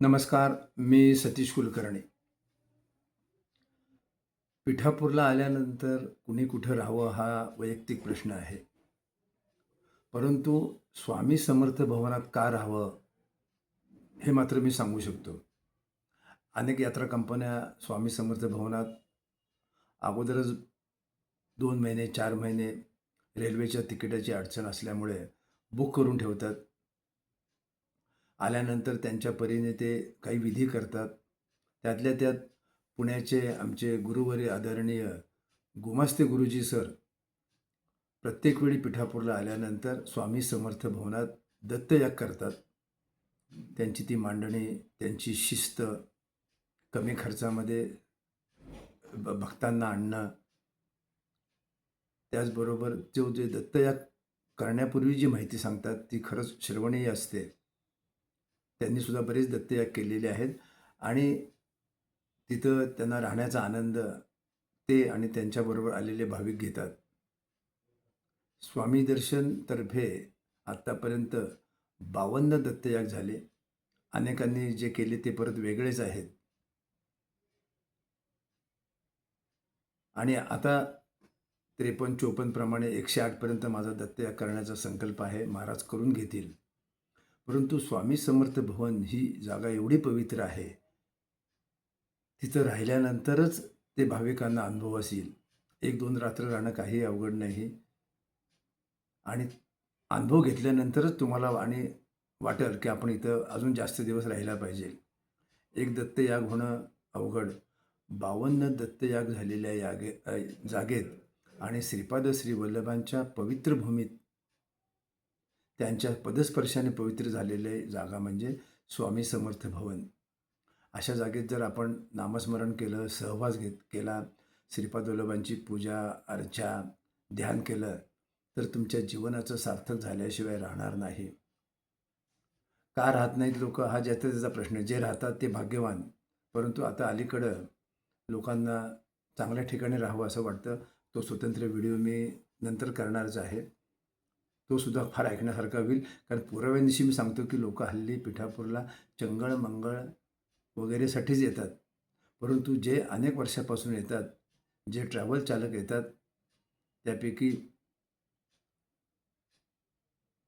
नमस्कार मी सतीश कुलकर्णी. पिठापूरला आल्यानंतर कुणी कुठं राहावं हा वैयक्तिक प्रश्न आहे. परंतु स्वामी समर्थ भवनात का राहावं हे मात्र मी सांगू शकतो. अनेक यात्रा कंपन्या स्वामी समर्थ भवनात अगोदरच दोन महिने चार महिने रेल्वेच्या तिकिटाची अडचण असल्यामुळे बुक करून ठेवतात. आल्यानंतर त्यांच्या परीने ते काही विधी करतात. त्यातल्या त्यात पुण्याचे आमचे गुरुवरी आदरणीय गुमास्ते गुरुजी सर प्रत्येक वेळी पिठापूरला आल्यानंतर स्वामी समर्थ भवनात दत्तयाग करतात. त्यांची ती मांडणी त्यांची शिस्त कमी खर्चामध्ये भक्तांना आणणं. त्याचबरोबर जो जे दत्तयाग करण्यापूर्वी जी माहिती सांगतात ती खरंच श्रवणीय असते. त्यांनीसुद्धा बरेच दत्तयाग केलेले आहेत. आणि तिथं त्यांना राहण्याचा आनंद ते आणि त्यांच्याबरोबर आलेले भाविक घेतात. स्वामी दर्शनतर्फे आत्तापर्यंत बावन्न दत्तयाग झाले. अनेकांनी जे केले ते परत वेगळेच आहेत. आणि आता त्रेपन्न चोपन्नप्रमाणे एकशे आठपर्यंत माझा दत्तयाग करण्याचा संकल्प आहे. महाराज करून घेतील. परंतु स्वामी समर्थ भवन ही जागा एवढी पवित्र आहे. तिथं राहिल्यानंतरच ते भाविकांना अनुभव असेल एक दोन रात्र राहणं काही अवघड नाही. आणि अनुभव घेतल्यानंतरच तुम्हाला आणि वाटेल की आपण इथं अजून जास्त दिवस राहिला पाहिजे. एक दत्तयाग होणं अवघड. बावन्न दत्तयाग झालेल्या यागे जागेत आणि श्रीपाद श्री वल्लभांच्या पवित्र भूमीत त्यांच्या पदस्पर्शाने पवित्र झालेले जागा म्हणजे स्वामी समर्थ भवन. अशा जागेत जर आपण नामस्मरण केलं सहवास घेत केला श्रीपाद वल्लभांची पूजा अर्चा ध्यान केलं तर तुमच्या जीवनाचं सार्थक झाल्याशिवाय राहणार नाही. का राहत नाहीत लोक? हा ज्याचा त्याचा प्रश्न जे राहतात ते भाग्यवान. परंतु आता अलीकडं लोकांना चांगल्या ठिकाणी राहावं असं वाटतं. तो स्वतंत्र व्हिडिओ मी नंतर करणारच आहे. तो सुद्धा फार ऐकण्यासारखा होईल. कारण पुराव्यानिशी मी सांगतो की लोक हल्ली पिठापूरला चंगळ मंगळ वगैरेसाठीच येतात. परंतु जे अनेक वर्षापासून येतात जे ट्रॅव्हल चालक येतात त्यापैकी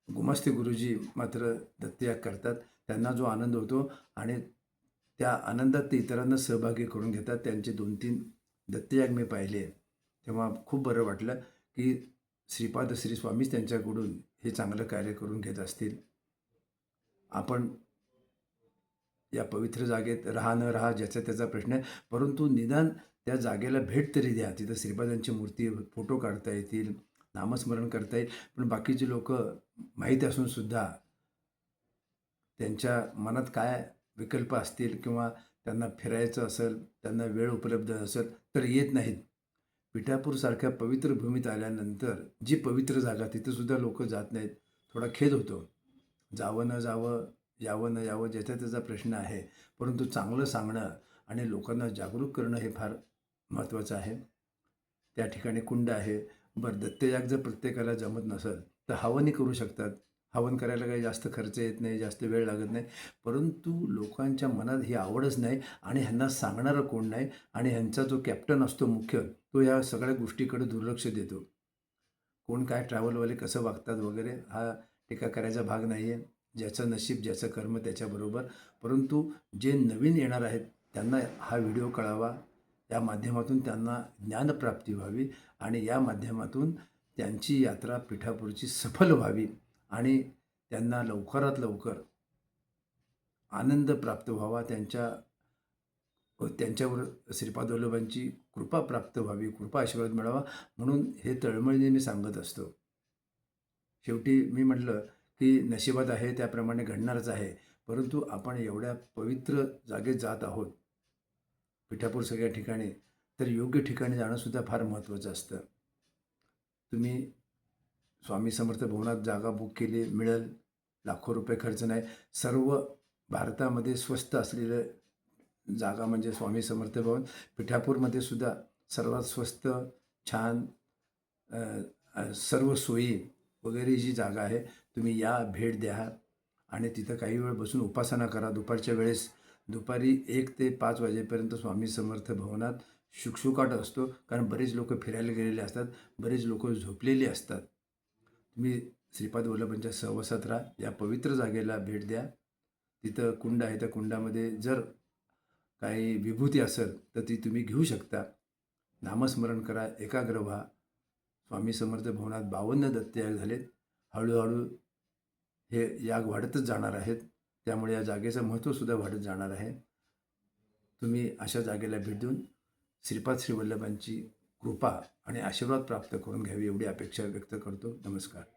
गुमास्ते गुरुजी मात्र दत्तयाग करतात. त्यांना जो आनंद होतो आणि त्या आनंदात ते इतरांना सहभागी करून घेतात त्यांचे दोन तीन दत्तयाग मी पाहिले. तेव्हा खूप बरं वाटलं की श्रीपाद श्री स्वामीच त्यांच्याकडून हे चांगलं कार्य करून घेत असतील. आपण या पवित्र जागेत राहा न राहा ज्याचा त्याचा प्रश्न आहे. परंतु निदान त्या जागेला भेट तरी द्या. तिथं श्रीपादांची मूर्ती फोटो काढता येतील नामस्मरण करता येईल. पण बाकीचे लोक माहीत असूनसुद्धा त्यांच्या मनात काय विकल्प असतील किंवा त्यांना फिरायचं असेल त्यांना वेळ उपलब्ध असेल तर येत नाहीत. विठापूरसारख्या पवित्र भूमीत आल्यानंतर जी पवित्र जागा तिथेसुद्धा लोक जात नाहीत. थोडा खेद होतो. जावं न जावं यावं न यावं ज्याचा त्याचा प्रश्न आहे. परंतु चांगलं सांगणं आणि लोकांना जागरूक करणं हे फार महत्त्वाचं आहे. त्या ठिकाणी कुंड आहे. बरं दत्तयाग जर प्रत्येकाला जमत नसेल तर हवनी करू शकतात. हवन करायला काही जास्त खर्च येत नाही जास्त वेळ लागत नाही. परंतु लोकांच्या मनात ही आवडच नाही आणि ह्यांना सांगणारं कोण नाही आणि ह्यांचा जो कॅप्टन असतो मुख्य तो या सगळ्या गोष्टीकडे दुर्लक्ष देतो. कोण काय ट्रॅव्हलवाले कसं वागतात वगैरे हा टीका करायचा भाग नाही आहे ज्याचं नशीब ज्याचं कर्म त्याच्याबरोबर. परंतु जे नवीन येणार आहेत त्यांना हा व्हिडिओ कळावा. या माध्यमातून त्यांना ज्ञानप्राप्ती व्हावी आणि या माध्यमातून त्यांची यात्रा पिठापूरची सफल व्हावी. आणि त्यांना लवकरात लवकर आनंद प्राप्त व्हावा त्यांच्या त्यांच्यावर श्रीपाद वल्लभांची कृपा प्राप्त व्हावी कृपा आशीर्वाद मिळावा म्हणून हे तळमळीने मी सांगत असतो. शेवटी मी म्हटलं की नशिबात आहे त्याप्रमाणे घडणारच आहे परंतु आपण एवढ्या पवित्र जागेत जात आहोत पिठापूर सगळ्या ठिकाणी तर योग्य ठिकाणी जाणंसुद्धा फार महत्त्वाचं असतं. तुम्ही स्वामी समर्थ भवनात जागा बुक केली मिळेल. लाखो रुपये खर्च नाही. सर्व भारतामध्ये स्वस्त असलेलं जागा म्हणजे स्वामी समर्थ भवन. पिठापूरमध्ये सुद्धा सर्वात स्वस्त छान सर्व सोयी वगैरे जी जागा आहे तुम्ही या भेट द्या. आणि तिथं काही वेळ बसून उपासना करा. दुपारच्या वेळेस दुपारी एक ते पाच वाजेपर्यंत स्वामी समर्थ भवनात शुकशुकाट असतो. कारण बरेच लोक फिरायला गेलेले असतात. बरेच लोक झोपलेली असतात. तुम्ही श्रीपाद वल्लभांच्या सहवासात राहा. या पवित्र जागेला भेट द्या. तिथं कुंड आहे. त्या कुंडामध्ये जर काही विभूती असेल तर ती तुम्ही घेऊ शकता. नामस्मरण करा. एकाग्र व्हा. स्वामी समर्थ भवनात बावन्न दत्तयाग झालेत. हळूहळू हे याग वाढतच जाणार आहेत. त्यामुळे या जागेचं महत्त्वसुद्धा वाढत जाणार आहे. तुम्ही अशा जागेला भेट देऊन श्रीपाद श्रीवल्लभांची कृपा आणि आशीर्वाद प्राप्त करून घ्यावी एवढी अपेक्षा व्यक्त करतो. नमस्कार.